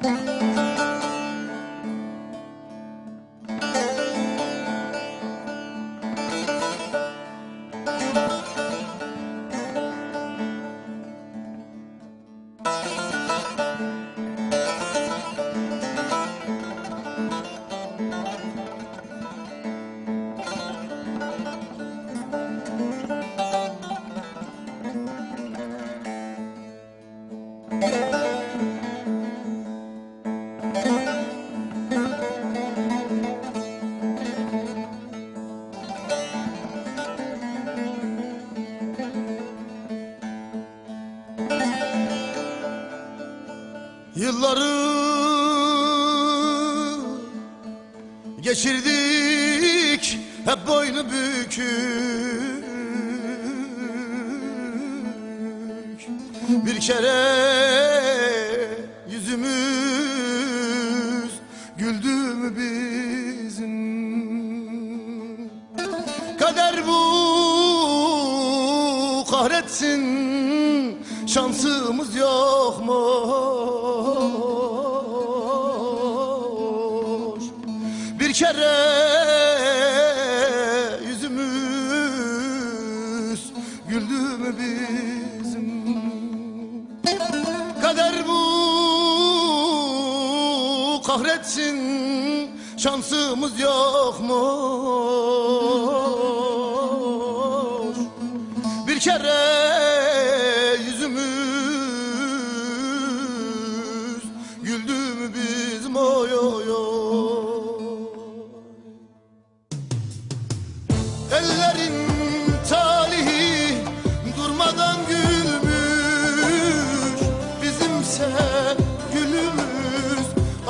Bye. Yılları geçirdik hep boynu bükük. Bir kere yüzümüz güldü mü bizim? Kader bu kahretsin Şansımız yokmuş kere yüzümüz güldü mü bizim? Kader bu kahretsin Şansımız yokmuş. Bir kere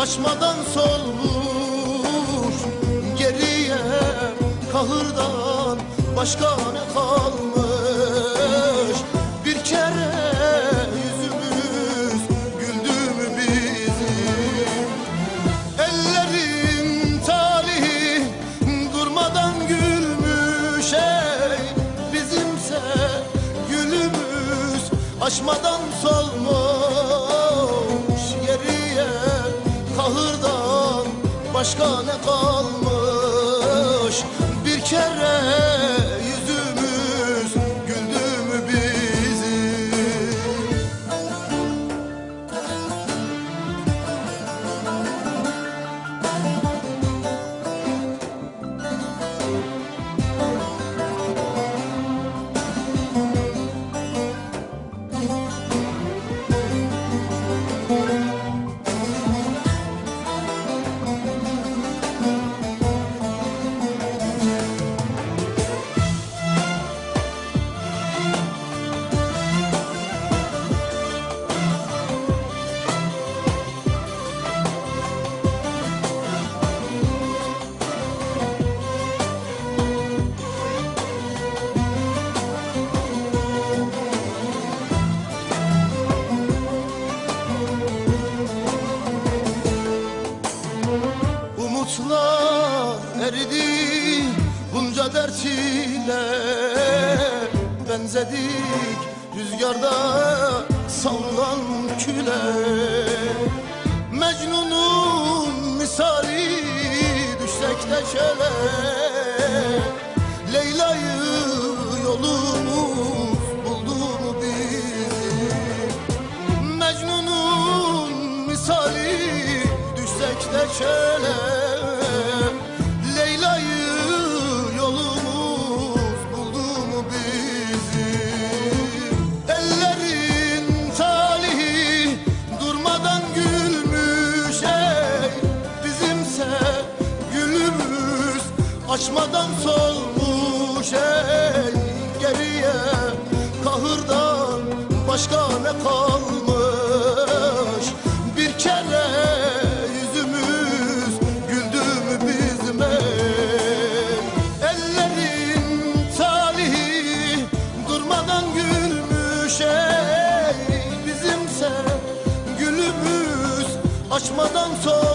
açmadan solmuş Geriye kahırdan başka ne kalmış? Bir kere yüzümüz güldü mü bizim? Ellerin talihi durmadan gülmüş ey Bizimse gülümüz. Açmadan solmuş başka ne kalmış? Bir kere ile Benzedik rüzgarda savrulan küle. Mecnun'un misali düşsek de çöle Leyla'yı yolumuz buldu mu bizim Mecnun'un misali düşsek de çöle açmadan solmuş ey Geriye kahırdan başka ne kalmış? Bir kere yüzümüz güldü mü bizim ey Ellerin talihi durmadan gülmüş ey Bizimse gülümüz açmadan solmuş